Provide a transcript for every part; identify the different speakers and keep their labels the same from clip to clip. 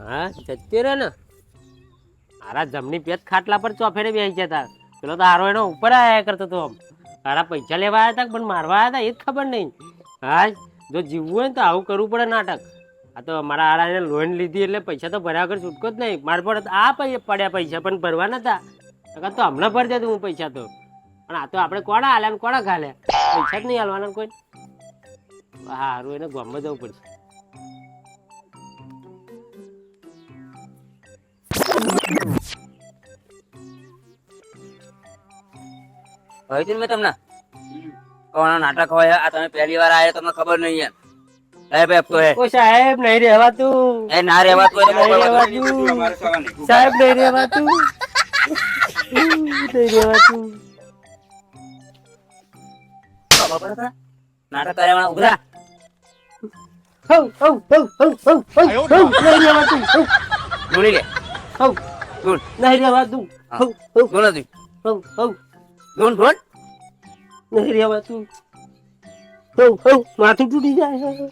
Speaker 1: હા જતી રહે ને? આરા જમની પેટ ખાટલા પર ચોફેરે બેસી જતા પેલો તો હારો એનો ઉપર આયા કરતો તો આમ. તારા પૈસા લેવા આવ્યા હતા પણ મારવા આવ્યા હતા એ જ ખબર નહીં. હા જો જીવવું હોય ને તો આવું કરવું પડે નાટક. આ તો મારા આરાને લોન લીધી એટલે પૈસા તો ભર્યા વગર છૂટકો જ નહીં. મારા પર આ પડ્યા પૈસા પણ ભરવા નતા. તો હમણાં ભરી દેતું હું પૈસા તો. પણ આ તો આપણે કોણા હાલ્યા કોણા ખાલ્યા પૈસા જ નહીં હાલવાના કોઈ. હારું, એને ગમે જવું પડશે.
Speaker 2: ને મેં તમને કોણ નાટક હોય આ તમે પહેલી વાર આવ્યા તમને ખબર નહીં એમ સાહેબ ભાઈ તો હે
Speaker 1: સાહેબ નહીં રહેવાતું
Speaker 2: એ ના રહેવાતું
Speaker 1: સાહેબ નહીં રહેવાતું નહીં રહેવાતું?
Speaker 2: નાટક કર્યા ઉભરા
Speaker 1: હઉ હઉ હઉ હઉ હઉ હઉ નહીં રહેવાતું હઉ
Speaker 2: ધૂણી
Speaker 1: માથું તૂટી જાય.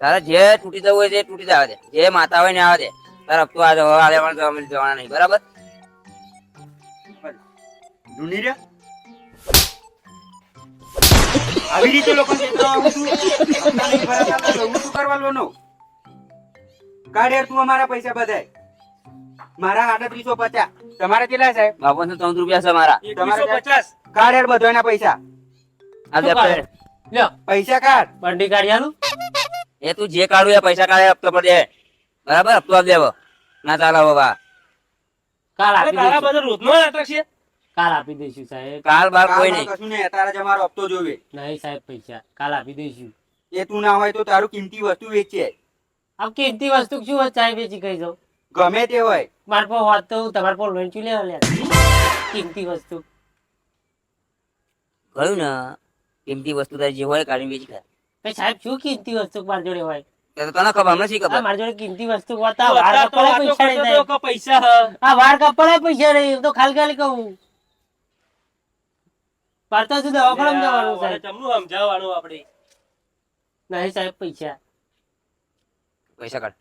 Speaker 2: તારા જે તૂટી જવું હોય તે તૂટી જવા દે જે માતા હોય ને આવે દે તારા હપ્તો આ જવા આ લેવાનું તો જવાના નહીં. બરાબર?
Speaker 3: આવી રીતે લોકો કરવા કાઢ યાર તું અમારા પૈસા બધાય. મારા આડત્રીસો પચાસ. તમારે કેટલા સાહેબ
Speaker 2: બાપુ ને ચૌદ રૂપિયા છે મારા.
Speaker 3: તમારે પચાસ. કાઢ હેડ બધો એના પૈસા.
Speaker 2: આ
Speaker 3: પૈસા કાઢ
Speaker 1: બંડી કાઢી
Speaker 2: એ તું જે કાઢું એ પૈસા કાઢે હપ્તો પર દે. બરાબર હપ્તો આપ દેવો. ના ચાલો બાબા
Speaker 1: કાલ આપી દઈશું.
Speaker 4: બધો રોજનો નાટક છે.
Speaker 1: કાલ આપી દઈશું સાહેબ.
Speaker 2: કાલ બાર કોઈ નહીં.
Speaker 3: કશું નહીં તારા જ અમારો હપ્તો જોવે.
Speaker 1: નહીં સાહેબ પૈસા. કાલ આપી દઈશું.
Speaker 3: એ તું ના હોય તો તારું કિંમતી વસ્તુ વેચે.
Speaker 1: આમ કિંમતી વસ્તુ શું હોય? ચાય વેચી કહી જાઉં.
Speaker 3: ગમે તે હોય.
Speaker 1: મારા પર હોત તો હું તમારા પર લોન ચૂલે લ્યા. કિંમતી વસ્તુ.
Speaker 2: કહ્યું ને? કિંમતી વસ્તુ તારી જે હોય કાઢી વેચી ખાય
Speaker 1: કઈ સાહેબ શું કિંમતી વસ્તુ મારી જોડે હોય?
Speaker 2: તો તને ખબર અમને શી ખબર?
Speaker 1: મારી જોડે કિંમતી વસ્તુ હોતા વાર
Speaker 4: અત્યારે તો
Speaker 1: કપડાય
Speaker 4: વાતો
Speaker 1: પૈસા નહીં
Speaker 4: તો કે પૈસા હ.
Speaker 1: વાર કપડાય પૈસા નહીં તો ખાલી ખાલી કહું. પાડતા દવાખાનામાં જવાનું સાહેબ.
Speaker 4: ચમનું સમજાવવાનું આપણે.
Speaker 1: નહીં સાહેબ પૈસા.
Speaker 2: પૈસા કાઢ.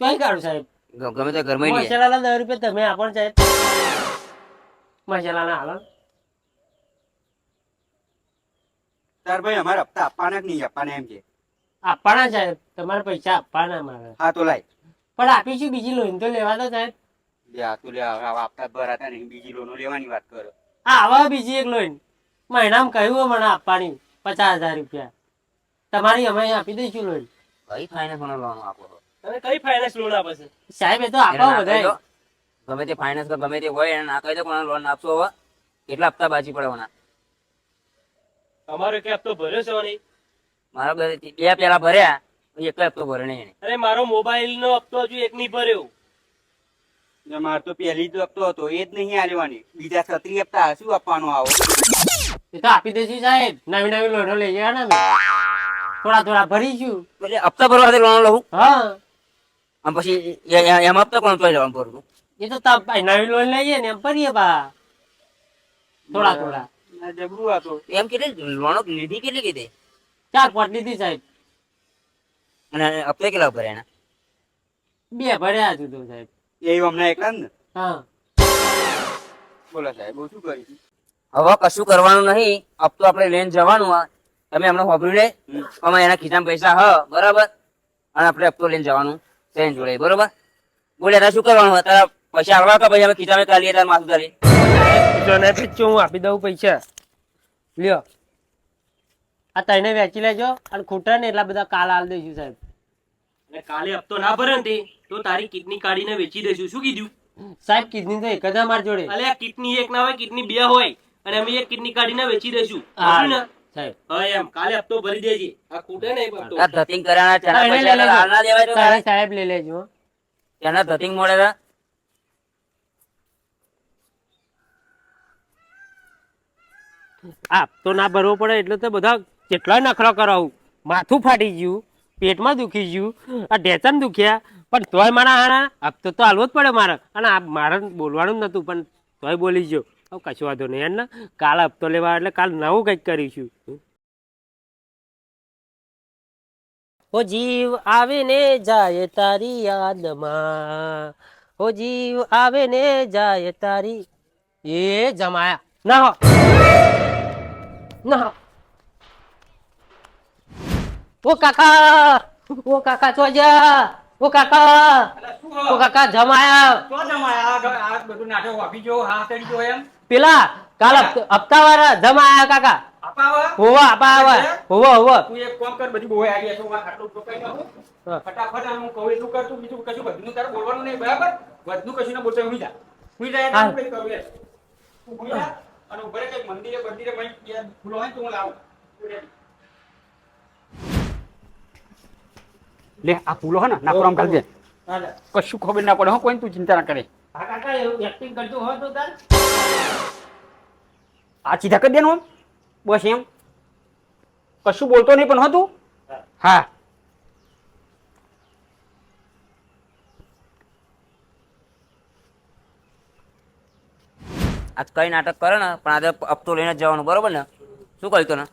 Speaker 1: ચોઈ કાઢું સાહેબ.
Speaker 2: ગમે તો ઘરમાં લઈ
Speaker 1: મસાલાના દસ રૂપિયા તમે આપણ સાહેબ. મસાલાના હાલો.
Speaker 3: તાર ભાઈ અમારે હપ્તા આપવાના જ નહીં આપવાના એમ કે?
Speaker 1: આપવાના સાહેબ. તમારે પૈસા આપવાના મારે
Speaker 3: હા તો લાય.
Speaker 1: પણ આપીશું બીજી લોન તો લેવા દો સાહેબ.
Speaker 3: લે આ તું લે હવે આ હપ્તા જ ભરાતા નહીં. બીજી લોનો લેવાની વાત કરો.
Speaker 1: હા આવા બીજી એક લોન મહિનામાં કહ્યું મને આપવાની. પચાસ હજાર રૂપિયા. તમારી અમે આપી દઈશું લોન
Speaker 2: કઈ ફાઇનાન્સમાં લોન આપો છો?
Speaker 4: તને કઈ ફાઇનાન્સ લોન આપે છે?
Speaker 1: સાહેબ એ તો આપો
Speaker 2: ના કહી દો.
Speaker 1: બધા
Speaker 2: ગમે તે ફાઇનાન્સ ગમે તે હોય એને ના કહી કોને લોન આપશો હવે. કેટલા હપ્તા બાજી પડવાના
Speaker 4: અમારો એક હપ્તો ભર્યો છે નહીં
Speaker 2: મારા બે પેલા ભર્યા એકલો હપ્તો ભરે નહીં
Speaker 4: અરે મારો મોબાઈલ નો હપ્તો હજુ એક નહીં ભર્યો.
Speaker 3: માર તો પહેલી જ હપ્તો હતો એ જ નહીં આલવાની બીજા છત્રી હપ્તા શું આપવાનો આવો?
Speaker 1: એ તો આપી દઈશું સાહેબ. નવી નવી લોનો લઈ ગયા ને. થોડા થોડા ભરીશું
Speaker 2: એટલે હપ્તા ભરવા લોન લઉં?
Speaker 1: હા.
Speaker 2: અને પછી એમ હપ્તા કોણ તોય લેવાનું ભરવું
Speaker 1: એ તો તાપ ભાઈ નવી લોન લઈએ ને એમ ભરીએ બા. થોડા થોડા.
Speaker 3: ના જબરું હતો
Speaker 2: એમ કેટલી લોનો લીધી કેટલી કીધી?
Speaker 1: ચાર પાંચ લીધી સાહેબ.
Speaker 2: અને હપ્તે કેટલા ભર્યા એના?
Speaker 1: બે ભર્યા હતું તો સાહેબ.
Speaker 3: એ હમણાં એકલા ને?
Speaker 1: હા.
Speaker 3: બોલો સાહેબ શું કરી
Speaker 2: હવે કશું કરવાનું નહીં. હપ્તો આપણે લઈને જવાનું આ. તમે હમણાં વાપરી લે અમે એના ખિસ્સામાં પૈસા હ બરાબર. અને આપણે હપ્તો લઈને જવાનું. ટ્રેન જોડે બરોબર? બોલે તારે શું કરવાનું હોય? તારા પૈસા આવવા કે પછી અમે ખિસ્સામાં કાઢીએ તારે માથું તારી
Speaker 1: જોને પીછું હું આપી દઉં પૈસા. લ્યો. આ તને વેચી લેજો અને ખૂટા ને એટલા બધા કાલ આલ દઈશું સાહેબ.
Speaker 4: અને કાલે હપ્તો ના ભરે ને તે, તો તારી કિડની કાઢીને વેચી દઈશું. શું કીધું?
Speaker 1: સાહેબ કિડની તો એક જ અમારી જોડે.
Speaker 4: અલે આ કિડની એક ના હોય કિડની બે હોય. અને અમે એક કિડની કાઢીને વેચી દઈશું.
Speaker 1: હા.
Speaker 4: ને?
Speaker 1: સાહેબ.
Speaker 4: હા એમ. કાલે હપ્તો ભરી દેજે. આ ખૂટે ને એ
Speaker 2: આ ધતિંગ કર્યાના ચાના પૈસા
Speaker 1: લઈ લેજો.
Speaker 2: હાલ ના દેવાય તો
Speaker 1: તારે
Speaker 2: તારે
Speaker 1: સાહેબ લઈ લેજો. હો.
Speaker 2: ધતિંગ મળે છે.
Speaker 1: આ તો ના ભરવો પડે એટલે તો બધા કેટલા નખરા કરાવું. માથું ફાટી ગયું પેટમાં દુખી ગયું આ ઢેચન દુખ્યા. પણ તોય મારા હારા હપ્તો તો હાલવો જ પડે મારે. અને આ મારે બોલવાનું જ નતું પણ તોય બોલી ગયો. હવે કશું વાંધો નહીં. યાર ને કાલ હપ્તો લેવા એટલે કાલ નવું કંઈક કરીશું. ઓ જીવ આવે ને જાય તારી યાદમાં. ઓ જીવ આવે ને જાય તારી. એ જમાયા. ના ના ઓ કાકા ઓ કાકા તો જા ઓ કાકા ઓ કાકા જમાયા. પેલા કાલ હપ્ત- વાળા જમાયા કાકા. હોવા આપા આવા હોવા હોવા. હા.
Speaker 5: ફટાફટ આનું કહું એટલું કર તું બીજું કશું બધું તારે બોલવાનું નહીં બરાબર? બધું કશું ના બોલતો હુઈ જા.
Speaker 1: હા.
Speaker 5: કરું. તું હુઈ જા અને ઉભરે કંઈક મંદિરે બંદિરે કંઈક ફૂલો હોય તો હું લાવું. લે આ ફૂલો હે ને નાખો આમ ખાલી કશું ખબર ના પડે હો કોઈ તું ચિંતા ના કરે.
Speaker 1: હા કાકા એક્ટિંગ કરતો હોય તો તાર.
Speaker 5: આ ચીધા કરી દેનું. બસ એમ. કશું બોલતો નહીં પણ હતું હા.
Speaker 2: આજ કઈ નાટક કરે ને પણ આજે હપ્તો લઈને જ જવાનું બરોબર ને? શું કહ્યું તને?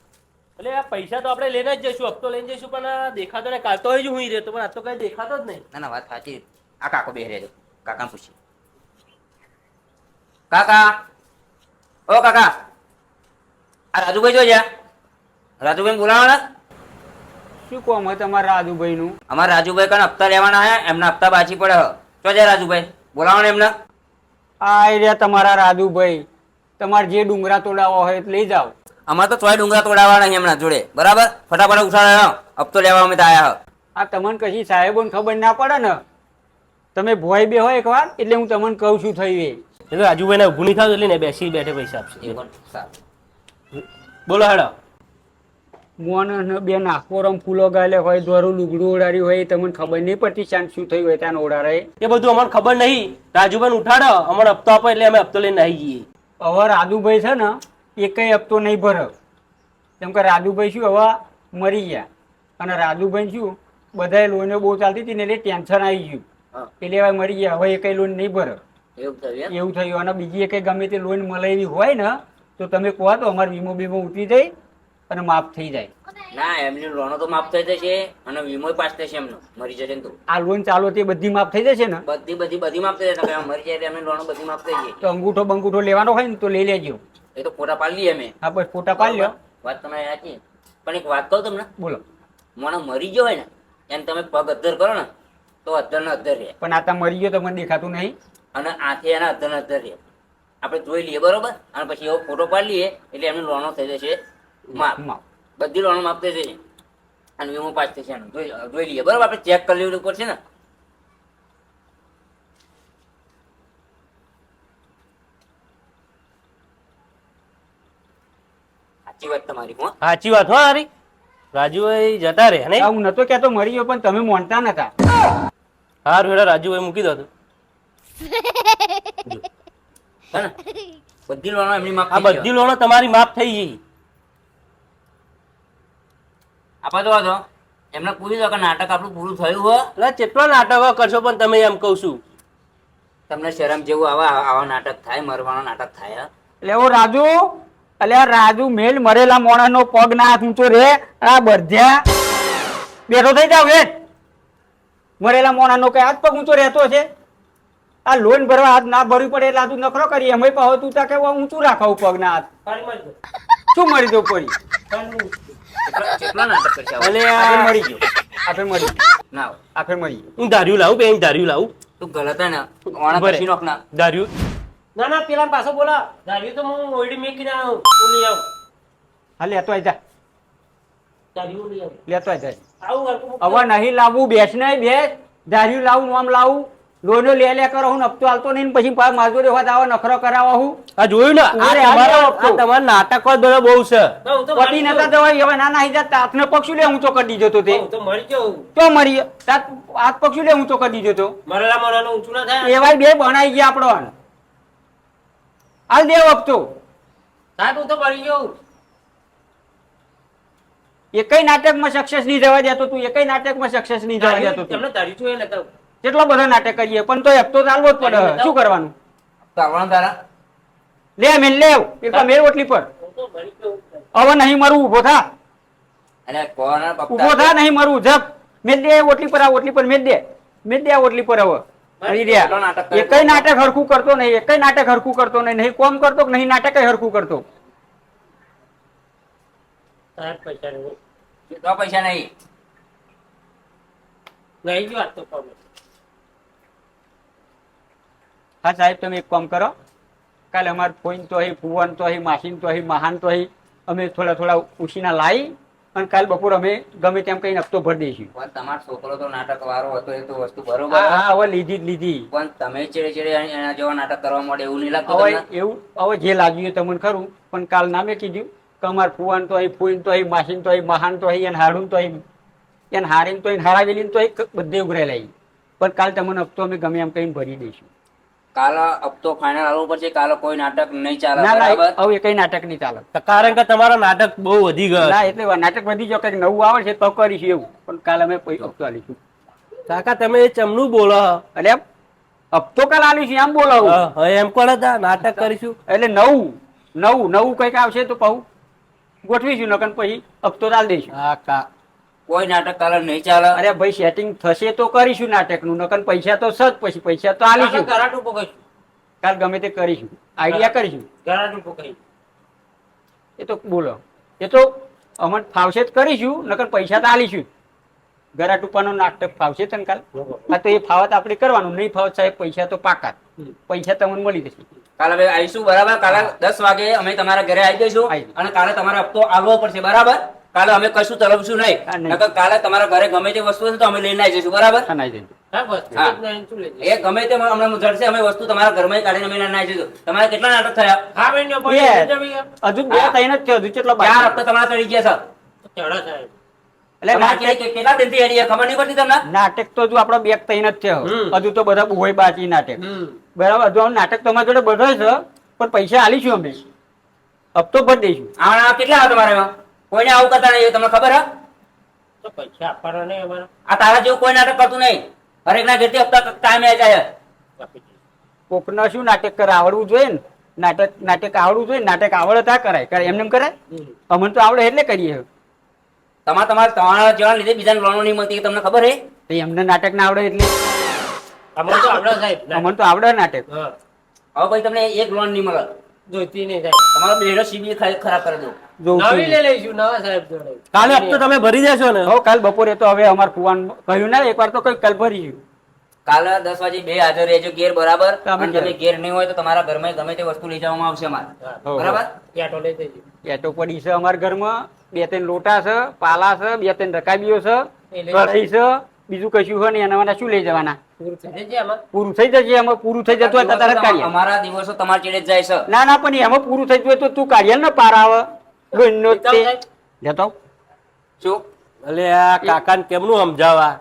Speaker 4: એટલે આ પૈસા તો આપણે લઈને જ જઈશું હપ્તો લઈને જઈશું પણ દેખાતો ને કાલ તો જ હું રહેતો પણ આ તો કઈ દેખાતો જ નહીં.
Speaker 2: ના ના વાત સાચી. આ કાકો બે રહેજો. કાકા પૂછી કાકા. ઓ કાકા. આ રાજુભાઈ જોજ્યા રાજુભાઈ બોલાવાના
Speaker 5: શું કહો હોય તમારા રાજુભાઈ નું
Speaker 2: અમારા રાજુભાઈ કણ હપ્તા લેવાના હે એમના હપ્તા બાજી પડે. ચો જાય રાજુભાઈ બોલાવાના એમને.
Speaker 5: આ રહ્યા તમારા રાજુભાઈ. તમારે જે ડુંગરા તોડાવો હોય લઈ જાઓ.
Speaker 2: અમારે તો ચોય ડુંગરા તોડાવવાના એમના જોડે. બરાબર? ફટાફટ ઉઠાડે હપ્તો લેવા અમે તો આવ્યા હ.
Speaker 5: આ તમને કશી સાહેબોને ખબર ના પડે ને? તમે ભોય બે હોય એકવાર એટલે હું તમને કહું છું થઈ
Speaker 1: એટલે રાજુભાઈ ને ઊભું નહીં થાવ એટલે ને બેસી બેઠે પૈસા આપશે.
Speaker 2: એ પણ સારું.
Speaker 1: બોલો હેડો.
Speaker 5: મોન અને બે નાખોરમ ફૂલો ગાલે હોય દોરું લુગડું ઓડાર્યું હોય એ તમને ખબર નહીં પડતી શાંત શું થયું હોય ત્યાં ઉડાડે.
Speaker 1: એ બધું અમને ખબર નહીં. રાજુભાઈ ઉઠાડો. અમને હપ્તો આપો એટલે અમે હપ્તો લઈને આવી જઈએ.
Speaker 5: હવે રાજુભાઈ છે ને એ કઈ હપ્તો નહીં ભરે. કેમ કે રાજુભાઈ શું હવે મરી ગયા. અને રાજુભાઈ શું બધાએ લોન બહુ ચાલતી હતી ને એટલે ટેન્શન આવી ગયું. એટલે હવે મરી ગયા. હવે એ કઈ લોન નહીં ભરે.
Speaker 2: એવું થયું?
Speaker 5: એવું થયું. અને બીજી એક ગમે તે લોન મળે એવી હોય ને તો તમે કહો તો અમારે વીમો બીમો ઉતરી જાય અને માફ થઈ જાય.
Speaker 2: ના એમની લોનો તો માફ થઈ જશે અને વીમો પાસ થશે એમનો. મરી જશે તો.
Speaker 5: આ લોન ચાલો તે બધી માફ થઈ જશે ને?
Speaker 2: બધી બધી બધી માફ થઈ જશે. મરી જાય એમની લોનો બધી માફ થઈ જાય.
Speaker 5: તો અંગૂઠો બંગૂઠો લેવાનો હોય ને તો લઈ લેજો.
Speaker 2: એ તો ફોટા પાડી લઈએ અમે.
Speaker 5: હા બસ ફોટા પાડી લ્યો.
Speaker 2: વાત તમે સાચી. પણ એક વાત કહું તમને.
Speaker 5: બોલો.
Speaker 2: મને મરી ગયો હોય ને એને તમે પગ અદ્ધર કરો ને તો અદ્ધર ને અદ્ધર રહે.
Speaker 5: પણ આ તો મરી ગયો તમને દેખાતું નહીં.
Speaker 2: અને આથી એના અધન ને અદ્ધર રહે આપણે જોઈ લઈએ બરોબર? અને પછી એવો ફોટો પાડી લઈએ એટલે એમની લોનો થઈ જશે માફ
Speaker 5: માફ
Speaker 2: બધી લોનો માફ થઈ જશે. અને વીમો પાસ થશે એનું. જોઈ જોઈ લઈએ. બરોબર? આપણે ચેક કરી લેવું પડશે ને? સાચી વાત તમારી હું.
Speaker 1: સાચી વાત હો હારી. રાજુભાઈ જતા રહે નહીં?
Speaker 5: હું નતો કેતો મરી ગયો પણ તમે મોનતા નતા.
Speaker 1: હાર હેડો રાજુભાઈ મૂકી દો
Speaker 2: ને? બધી લોનો એમની માફ
Speaker 1: આ બધી લોનો તમારી માફ થઈ ગઈ.
Speaker 2: આપા તો વાંધો. એમને પૂરી દો કે નાટક આપણું પૂરું થયું હો.
Speaker 1: એટલે કેટલો નાટક કરશો પણ તમે એમ કહું છું.
Speaker 2: તમને શરમ જેવું આવા આવા નાટક થાય મરવાનો નાટક થાય
Speaker 5: એટલે ઓ રાજુ એટલે આ રાજુ મેલ મરેલા મોણાનો પગ ના હાથ ઊંચો રે આ બધ્યા બેઠો થઈ જાવ વેઠ મરેલા મોણાનો કઈ હાથ પગ ઊંચો રહેતો છે આ લોન ભરવા હાથ ના ભરવી પડે એટલે આ તું નખરો કરી. એમ પાહો તું તા કે ઊંચું રાખાવું પગ ના હાથ? શું મરી દો પડી
Speaker 1: ભલે
Speaker 5: મરી ગયો. આપે મરી ગયો.
Speaker 2: ના આખે
Speaker 5: મળી મરી ગયો.
Speaker 1: હું ધાર્યું લાવું બેન ધાર્યું લાવું.
Speaker 2: તું ગલત હે ને. ઓણા પછી નોખ ના
Speaker 1: ધાર્યું ના ના પેલા પાછો બોલા. ધાર્યું તો હું ઓઈડી મેકીને આવું. હું લઈ આવું.
Speaker 5: હા લેતો આઈ જા.
Speaker 1: ધાર્યું લઈ આવું.
Speaker 5: લેતો આઈ જા.
Speaker 1: આવું
Speaker 5: હવે નહીં લાવવું બેસ નહીં બેસ. ધાર્યું લાવું નોમ લાવું. લોનો લે લે કરો હું હપ્તો હાલતો નહીં ને પછી માજૂરી હોત આવો નખરો કરાવો હું?
Speaker 1: આ જોયું ને આ તમારો તમારા નાટકો જ બધા બહુ છે.
Speaker 4: ના, હું તો
Speaker 5: પતિ નતા
Speaker 4: ગયો.
Speaker 5: હવે ના નાહી જાત હાથને પક્ષી લે ઊંચો કરી દીધો તો તે.
Speaker 4: તો મરી ગયો
Speaker 5: તો મરી તાત હાથ પક્ષી લે ઊંચો કરી દીધો તો.
Speaker 4: મરેલા મરાનો ઊંચું ના થાય?
Speaker 5: એવાય બે બનાઈ ગયા આપણો હાલ દેવ હપ્તો.
Speaker 4: સાહેબ હું તો મરી ગયો
Speaker 5: એકય નાટકમાં સક્સેસ નહીં જવા દેતો તું એકય નાટકમાં સક્સેસ નહીં જવા દેતો તમને
Speaker 4: તારી ધાર્યું છું એ નતા
Speaker 5: કેટલો બધો નાટક કરીએ? પણ તો હપ્તો ચાલવો જ પડે. શું કરવાનું?
Speaker 2: આવવાનું તારા?
Speaker 5: લે મેલ લેવ. એકવાર મેલ ઓટલી પર.
Speaker 4: હું તો મરી ગયો
Speaker 5: હવે નહીં મરવું ઊભો થા.
Speaker 2: અને કોણ
Speaker 5: ઊભો થા નહીં મરવું જપ. મેં દે ઓટલી પર આ ઓટલી પર મેં દે. મેં દે આ ઓટલી પર હવે.
Speaker 2: નાટક
Speaker 5: એકય નાટક હરખું કરતો નહીં. એકય નાટક હરખું કરતો નહીં. નહીં કોમ કરતો કે નહીં નાટક હરખું કરતો.
Speaker 1: પૈસા નહીં.
Speaker 2: પૈસા નહીં?
Speaker 1: નહીં જો આજ તો
Speaker 5: હા સાહેબ તમે એક કામ કરો. કાલે અમારે ફોઈન તો અહીં ફુવન તો અહીં માસીન તો અહીં મહાન તો અહીં. અમે થોડા થોડા ઉછીના લાવી અને કાલ બપોર અમે ગમે તેમ કઈ હપ્તો ભરી દઈશું.
Speaker 2: પણ તમારો છોકરો તો નાટક વાળો હતો એ તો વસ્તુ બરોબર
Speaker 5: હા હવે લીધી જ લીધી.
Speaker 2: પણ તમે ચેડે ચેડે એના જેવા નાટક કરવા માંડે એવું નહીં લાગતું
Speaker 5: હવે એવું હવે જે લાગ્યું તમને ખરું. પણ કાલ નામે કીધું કે અમારે ફુવાન તો અહીં ફૂઈન તો અહીં માસીન તો અહીં મહાન તો અહીં એને હાડું તો અહીં એને હારીને તો અહીં હારાવેલી તો અહીં બધે ઉઘરાયેલા અહીં પણ કાલ તમને હપ્તો અમે ગમે એમ કહીને ભરી દઈશું.
Speaker 2: કાલે હપ્તો ફાઇનલ આવવું પડશે. કાલે કોઈ નાટક નહીં ચાલે.
Speaker 5: ના ના હવે એ કઈ નાટક નહીં ચાલે.
Speaker 4: કારણ કે તમારો નાટક બહુ વધી ગયો
Speaker 5: ના એટલે નાટક વધી જો કંઈક નવું આવે છે તો કરીશું એવું. પણ કાલે અમે હપ્તો આલીશું
Speaker 4: કાકા તમે એ ચમનું બોલો.
Speaker 5: એટલે હપ્તો કાલ આલીશું એમ બોલાવું.
Speaker 4: એમ કોણ હતા? નાટક કરીશું.
Speaker 5: એટલે નવું નવું નવું કંઈક આવશે તો કહું. ગોઠવીશું નકન પછી હપ્તો ચાલ દઈશું.
Speaker 4: હા કા
Speaker 2: કોઈ નાટક કાલે નહીં ચાલે.
Speaker 5: અરે ભાઈ સેટિંગ થશે તો કરીશું નાટકનું નકર પૈસા તો સજ પછી પૈસા તો આલીશું.
Speaker 1: ગરાટું પકડીશું.
Speaker 5: કાલ ગમે તે કરીશું. આઈડિયા કરીશું.
Speaker 1: ગરાટું પકડીશું.
Speaker 5: એ તો બોલો. એ તો અમને ફાવશે જ કરીશું નકર પૈસા તો આલીશું. ઘરા ટૂંપાનો નાટક ફાવશે તને કાલ? હા તો એ ફાવત આપણે કરવાનું. નહીં ફાવત સાહેબ પૈસા તો પાકા. પૈસા તમને મળી જશે.
Speaker 2: કાલે હવે આવીશું બરાબર. કાલે દસ વાગે અમે તમારા ઘરે આવી જઈશું. અને કાલે તમારે હપ્તો આવવો પડશે. બરાબર? કાલે અમે કશું તરફશું નહીં. નકર કાલે તમારા ઘરે ગમે તે વસ્તુ હશે તો અમે લઈને આવી જઈશું બરાબર
Speaker 1: ને?
Speaker 2: એ ગમે તે અમને જડશે અમે વસ્તુ તમારા ઘરમાં કાઢીને અમે લઈને આવી જઈશું તમારે કેટલા નાટક થયા?
Speaker 1: હા, બેન, ને.
Speaker 5: હજુ બે ત્રણ જ થયો હજુ કેટલો
Speaker 2: ચાર હપ્તા તમારા ચડી ગયા સર
Speaker 1: ચડો સાહેબ.
Speaker 5: એટલે
Speaker 2: તમારે
Speaker 5: નાટક
Speaker 2: કે- કે- કેટલા દિનથી હેડી ખબર નહીં પડતી તમને?
Speaker 5: નાટક તો હજુ આપણો બે ત્રણ જ થયો.
Speaker 1: હમ.
Speaker 5: હજુ તો બધા હોય બાકી નાટક. બરાબર હજુ નાટક તમારા જોડે બધા છે પણ પૈસા આલીશું અમે. હપ્તો ભરી દઈશું.
Speaker 2: કેટલા આવે તમારે એમાં? કોઈને આવું કરતા નહીં તમને ખબર હે?
Speaker 1: તો પૈસા આપવાના નહીં અમારા.
Speaker 2: આ તારા જેવું કોઈ નાટક કરતું નહીં. હરેક ના ઘેરથી હપ્તા ટાઈમે આવી જાય
Speaker 1: આપી
Speaker 5: શું નાટક કરે? આવડવું જોઈએ ને. નાટક નાટક આવડવું જોઈએ ને. નાટક આવડે ત્યાં કરાય. કરે એમને એમ કરાય?
Speaker 1: હમ.
Speaker 5: અમને તો આવડે એટલે કરીએ
Speaker 2: તમારે તમારા તમારા જેવા લીધે બીજાને લોનો નહીં મળતી એ તમને ખબર હે?
Speaker 5: તો એમને નાટક ના આવડે એટલે.
Speaker 1: અમને તો આવડે સાહેબ.
Speaker 5: અમને તો આવડે નાટક.
Speaker 2: હવે પછી તમને એક લોન નહીં મળે.
Speaker 1: જોઈતી નહીં સાહેબ
Speaker 2: તમારો બેડો સીબી ખરાબ કરી દો.
Speaker 1: નવી લઈ લઈશું નવા સાહેબ જોડે.
Speaker 4: કાલે હપ્તો તમે ભરી દેશો ને.
Speaker 5: હો કાલ બપોરે તો હવે અમાર ફુવાન કહ્યું ને એકવાર તો કઈ કાલ ભરીશું.
Speaker 2: કાલે દસ વાગે બે હાજર રહેજો ઘેર બરાબર? અને તમે ઘેર. નહીં હોય તો તમારા ઘરમાં ગમે તે વસ્તુ લઈ જવામાં આવશે અમારે. બરાબર?
Speaker 1: ક્યાંટો લઈ જઈશું.
Speaker 5: એટો પડી છે અમારા ઘરમાં બે ત્રણ લોટા છે પાલા છે બે ત્રણ રકાબીઓ છે કઢાઈ છે. બીજું કશું હોય ને એના માટે શું લઈ જવાના?
Speaker 1: પૂરું થઈ જશે
Speaker 5: એમાં પૂરું થઈ જતું હોય તો તરત કાઢીએ.
Speaker 2: અમારા દિવસો તમારા ચેડે જાય છે.
Speaker 5: ના ના પણ એમાં પૂરું થઈ જતું હોય તો તું કાઢીએ ને પાર આવે. ગણનો તે જતો
Speaker 2: શું?
Speaker 4: અલે આ કાકાને કેમનું સમજાવા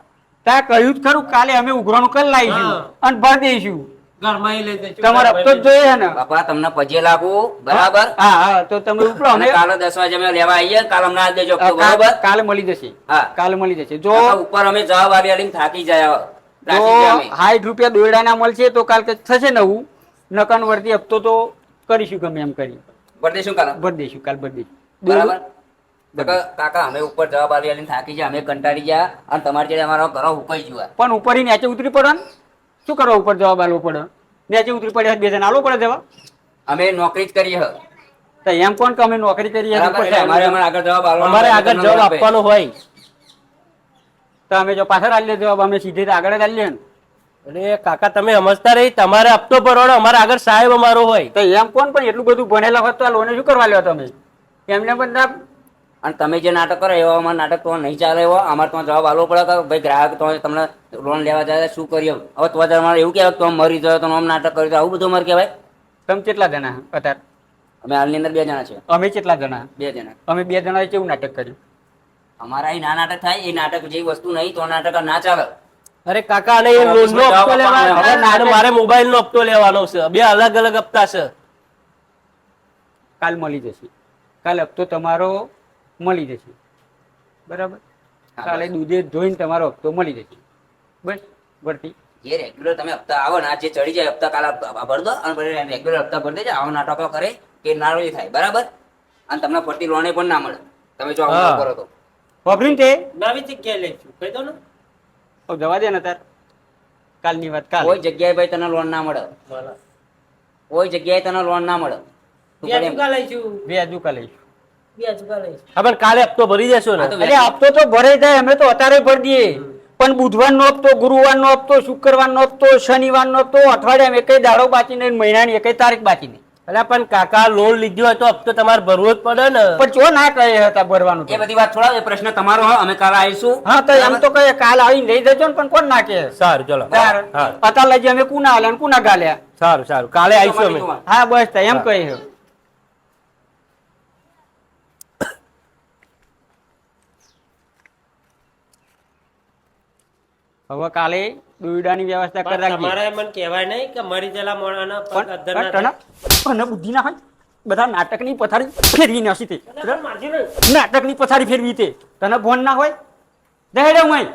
Speaker 5: ત્યાં કહ્યું જ ખરું કાલે અમે ઉઘરાણું કરી લાવીશું અને ભર દઈશું.
Speaker 1: ઘરમાં લઈ જઈશું
Speaker 5: તમારે હપ્તો જ જોઈએ ને?
Speaker 2: બાપા તમને પજે લાગુ બરાબર?
Speaker 5: હા હા તો તમે ઉપડો અમે
Speaker 2: કાલે દસ વાગે અમે લેવા આવીએ કાલે અમને આ દેજો
Speaker 5: કાલ-
Speaker 2: બરાબર?
Speaker 5: કાલે મળી જશે.
Speaker 2: હા.
Speaker 5: કાલે મળી જશે. જો
Speaker 2: ઉપર અમે જવાબ આવી થાકી જાય
Speaker 5: જો
Speaker 2: થાકી ગયા અમે.
Speaker 5: સાઠ રૂપિયા દોયડાના મળશે તો કાલ થશે નવું. નકન વર્તી હપ્તો તો કરીશું ગમે એમ કરી.
Speaker 2: ભરી દઈશું કાલે?
Speaker 5: ભરી દઈશું કાલ ભરી દઈશું.
Speaker 2: બરાબર? કાકા કાકા અમે ઉપર જવાબ આવી થાકી ગયા અમે કંટાળી ગયા અને તમારી જોડે અમારો ઘરો હુકાઈ ગયો.
Speaker 5: પણ ઉપર નીચે ઉતરી પડે ને. શું કરવા ઉપર જવાબ આલવો પડે? નીચે ઉતરી પડ્યા બે જણ આલવો પડે જવાબ?
Speaker 2: અમે નોકરી જ કરીએ.
Speaker 5: તો એમ કોણ કે અમે નોકરી કરીએ
Speaker 2: અમારે અમારે આગળ જવાબ હોય.
Speaker 4: આપવાનો હોય.
Speaker 5: તો અમે જો પાછળ આલીએ જવાબ અમે સીધે આગળ જ આલીએ ને
Speaker 4: અરે કાકા તમે સમજતા રહી તમારે હપ્તો ભરવાનો અમારે આગળ સાહેબ અમારો હોય.
Speaker 5: તો એમ કોણ પણ એટલું બધું ભણેલા હોત તો આ લોને શું કરવા લ્યો તમે? એમને બધા
Speaker 2: અને તમે જે નાટક કરો એવા અમારા નાટક તો નહીં ચાલે એવો અમારે તો જવાબ આપવો પડે કે ભાઈ ગ્રાહક તો તમને લોન લેવા જાય શું કરીએ? હવે તો અમારે એવું કહેવાય તો મરી જાય તો આમ નાટક કર્યું આવું બધું અમારે કહેવાય?
Speaker 5: તમે કેટલા જણા અત્યારે?
Speaker 2: અમે હાલની અંદર બે જણા છે
Speaker 5: અમે કેટલા જણા?
Speaker 2: બે જણા.
Speaker 5: અમે બે જણા કેવું નાટક કર્યું?
Speaker 2: અમારા અહીં ના નાટક થાય એ નાટક જે વસ્તુ નહીં તો નાટક ના ચાલે.
Speaker 4: અરે કાકા અને એ લોનનો હપ્તો લેવાનો મારે મોબાઈલ નો હપ્તો લેવાનો છે. બે અલગ અલગ હપ્તા છે.
Speaker 5: કાલ મળી જશે. કાલ હપ્તો તમારો મળી જશે. બરાબર? કાલે દૂધે ધોઈને તમારો હપ્તો મળી જશે. બસ ભરતી.
Speaker 2: જે રેગ્યુલર તમે હપ્તા આવો ને આ જે ચડી જાય હપ્તા કાલે ભર દો અને રેગ્યુલર હપ્તા ભરી દેજો. આવા નાટકો કરે કે નારો થાય. બરાબર? અને તમને ફરતી લોને પણ ના મળે. તમે જો આવું કરો તો.
Speaker 5: વાપરીને તે?
Speaker 1: નવી જગ્યાએ લઈશું કહી દો ને.
Speaker 5: હવે જવા દે ને તાર. કાલની વાત કાલ.
Speaker 2: કોઈ જગ્યાએ ભાઈ તને લોન ના મળે. કોઈ જગ્યાએ તને લોન ના મળે. બે એમ-
Speaker 4: ચૂકા લઈશું
Speaker 5: બે ઉકા લઈશું
Speaker 4: લઈશું પણ કાલે હપ્તો ભરી જશો ને.
Speaker 5: એટલે હપ્તો તો ભરાઈ જાય અમે તો અત્યારે ભરી દઈએ. પણ બુધવારનો હપ્તો ગુરુવારનો હપ્તો શુક્રવારનો હપ્તો શનિવારનો હપ્તો અઠવાડિયામાં એકય દાડો બાકી નહીં મહિનાની એકય તારીખ બાકી નહીં.
Speaker 4: અલ્યા પણ કાકા લોન લીધી હોય તો હપ્તો તમારે ભરવો જ પડે ને.
Speaker 5: પણ જો ના કહે હતા ભરવાનું
Speaker 2: એ બધી વાત છોડાવ એ પ્રશ્ન તમારો અમે કાલે આવીશું.
Speaker 5: હા તો એમ તો કહે કાલ આવીને લઈ જજો ને પણ કોણ ના કહે?
Speaker 4: સારું ચલો. પતા
Speaker 5: અત્યારે લઈ અમે કુના હાલ્યા કુના ગાલ્યા.
Speaker 4: સારું સારું. કાલે આવીશું અમે.
Speaker 5: હા બસ એમ
Speaker 4: હા.
Speaker 5: કહે. હવે કાલે દોયડાની વ્યવસ્થા કરી
Speaker 4: પણ તમારે મને કહેવાય નહીં કે મરી જેલા મોણાના
Speaker 5: પણ પણ બુદ્ધિ ના હોય. બધા નાટકની પથારી ફેરવી નાખી તે. નાટકની પથારી ફેરવી તે. તને ભોન ના હોય? દહેડે હું